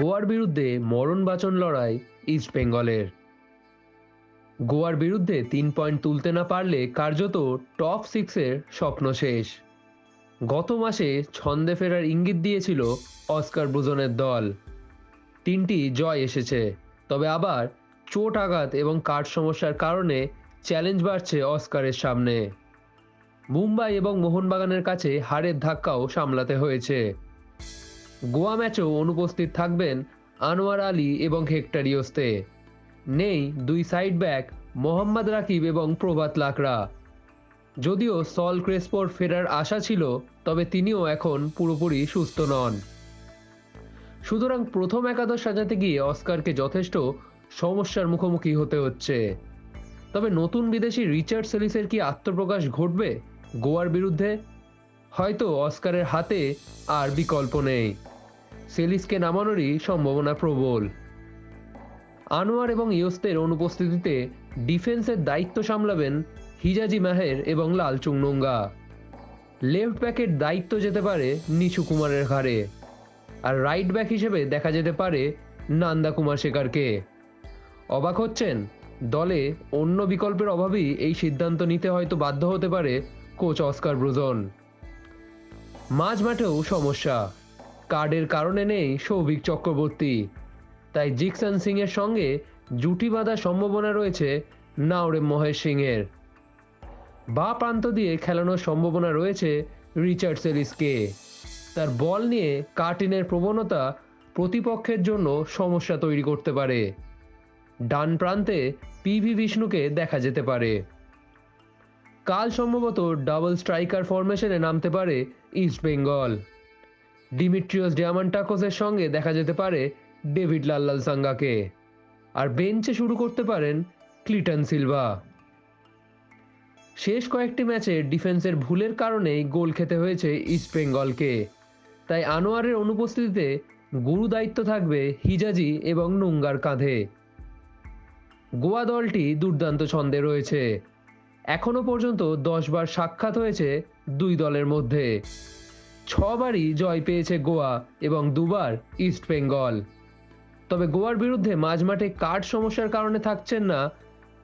গোয়ার বিরুদ্ধে মরণবাচন লড়াই ইস্ট বেঙ্গলের। গোয়ার বিরুদ্ধে তিন পয়েন্ট তুলতে না পারলে কার্যত টপ সিক্সের স্বপ্ন শেষ। গত মাসে ছন্দে ফেরার ইঙ্গিত দিয়েছিল অস্কার ব্রুজনের দল। তিনটি জয় এসেছে, তবে আবার চোট আঘাত এবং কাঠ সমস্যার কারণে চ্যালেঞ্জ বাড়ছে অস্কারের সামনে। মুম্বাই এবং মোহনবাগানের কাছে হারের ধাক্কাও সামলাতে হয়েছে। গোয়া ম্যাচেও অনুপস্থিত থাকবেন আনোয়ার আলী এবং হেক্টারিওস্তে নেই দুই সাইড ব্যাক মোহাম্মদ রাকিব এবং প্রভাত লাকড়া। যদিও সল ক্রেসপোর ফেরার আশা ছিল, তবে তিনিও এখন পুরোপুরি সুস্থ নন। সুতরাং প্রথম একাদশ সাজাতে গিয়ে অস্কারকে যথেষ্ট সমস্যার মুখোমুখি হতে হচ্ছে। তবে নতুন বিদেশি রিচার্ড সেলিসের কি আত্মপ্রকাশ ঘটবে গোয়ার বিরুদ্ধে? হয়তো অস্কারের হাতে আর বিকল্প নেই। সেলিসকে নামানোরই সম্ভাবনা প্রবল। আনোয়ার এবং ইয়োস্তের অনুপস্থিতিতে ডিফেন্সের দায়িত্ব সামলাবেন হিজাজি মাহের এবং লাল চুংনুঙ্গা লেফট ব্যাকের দায়িত্ব যেতে পারে নিচু কুমারের ঘাড়ে। আর রাইট ব্যাক হিসেবে দেখা যেতে পারে নান্দা কুমার শেখারকে। অবাক হচ্ছেন, দলে অন্য বিকল্পের অভাবেই এই সিদ্ধান্ত নিতে হয়তো বাধ্য হতে পারে কোচ অস্কার ব্রুজন। মাঝ মাঠেও সমস্যা। কার্ডের কারণে নেই সৌভিক চক্রবর্তী। তাই জিকসন সিং এর সঙ্গে জুটি বাঁধার সম্ভাবনা রয়েছে নাওরে মহেশ সিং এর বা প্রান্ত দিয়ে খেলানোর সম্ভাবনা রয়েছে রিচার্ড সেরিসকে তার বল নিয়ে কার্টিনের প্রবণতা প্রতিপক্ষের জন্য সমস্যা তৈরি করতে পারে। ডান প্রান্তে পিভি বিষ্ণুকে দেখা যেতে পারে। কাল সম্ভবত ডাবল স্ট্রাইকার ফরমেশনে নামতে পারে ইস্ট বেঙ্গল ডিমিট্রিয়াস ডিয়ামান্টাকোসের সঙ্গে দেখা যেতে পারে ডেভিড লাল্লাল সাঙ্গাকে আর বেঞ্চে শুরু করতে পারেন ক্লিটন সিলভা শেষ কয়েকটি ম্যাচে ডিফেন্সের ভুলের কারণেই গোল খেতে হয়েছে ইস্ট বেঙ্গলকে তাই আনোয়ারের অনুপস্থিতিতে গুরু দায়িত্ব থাকবে হিজাজি এবং নুঙ্গার কাঁধে। গোয়া দলটি দুর্দান্ত ছন্দে রয়েছে। এখনও পর্যন্ত দশবার সাক্ষাৎ হয়েছে দুই দলের মধ্যে। ছবারই জয় পেয়েছে গোয়া এবং দুবার ইস্ট বেঙ্গল। তবে গোয়ার বিরুদ্ধে মাঝমাঠে কার্ড সমস্যার কারণে থাকছেন না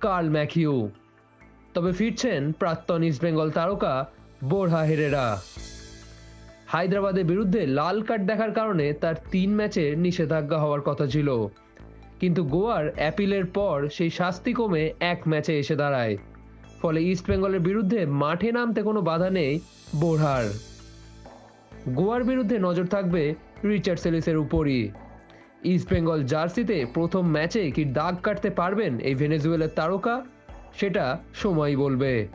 কার্ল ম্যাকিউ তবে ফিরছেন প্রাক্তন ইস্ট বেঙ্গল তারকা বোরহা হেরেরা। হায়দ্রাবাদের বিরুদ্ধে লাল কার্ড দেখার কারণে তার তিন ম্যাচে নিষেধাজ্ঞা হওয়ার কথা ছিল। কিন্তু গোয়ার অ্যাপিলের পর সেই শাস্তি কমে এক ম্যাচে এসে দাঁড়ায়। ফলে ইস্ট বেঙ্গলের বিরুদ্ধে মাঠে নামতে কোনো বাধা নেই বোরহার। গোয়ার বিরুদ্ধে নজর থাকবে রিচার্ড সেলিসের উপরই। ইস্ট বেঙ্গল জার্সিতে প্রথম ম্যাচে কি দাগ কাটতে পারবেন এই ভেনেজুয়েলের তারকা? সেটা সময়ই বলবে।